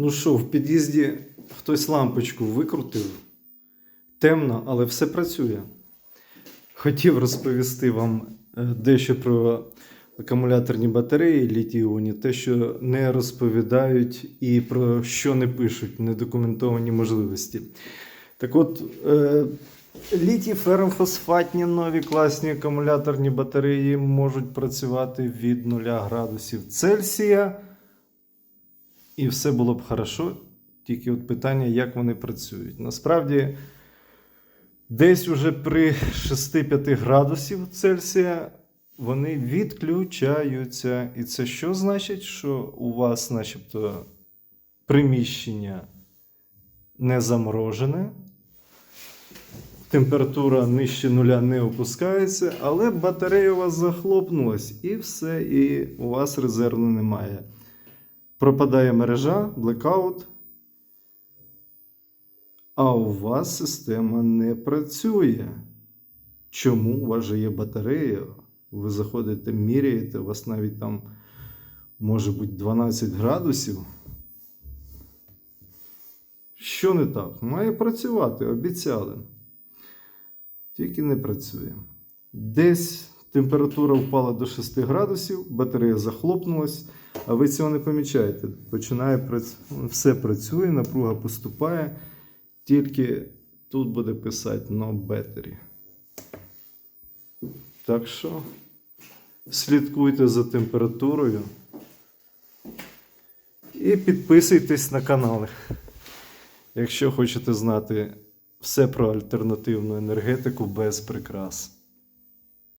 Ну що, в під'їзді хтось лампочку викрутив. Темно, але все працює. Хотів розповісти вам е, дещо про акумуляторні батареї літій-іонні, те, що не розповідають і про що не пишуть недокументовані можливості. Так от, е, літій ферромфосфатні нові класні акумуляторні батареї можуть працювати від 0 градусів Цельсія. І все було б хорошо. Тільки от питання, як вони працюють. Насправді, десь уже при 6-5 градусів Цельсія вони відключаються. І це що значить? Що у вас, начебто, приміщення не заморожене, температура нижче нуля не опускається, але батарея у вас захлопнулась, і все, і у вас резерву немає. Пропадає мережа, блекаут. А у вас система не працює. Чому у вас же є батарея? Ви заходите, міряєте, у вас навіть там може бути 12 градусів. Що не так? Має працювати, обіцяли. Тільки не працює. Десь температура впала до 6 градусів, батарея захлопнулась, а ви цього не помічаєте. Починає все працює, напруга поступає, тільки тут буде писати no battery. Так що слідкуйте за температурою і підписуйтесь на канали. Якщо хочете знати все про альтернативну енергетику без прикрас.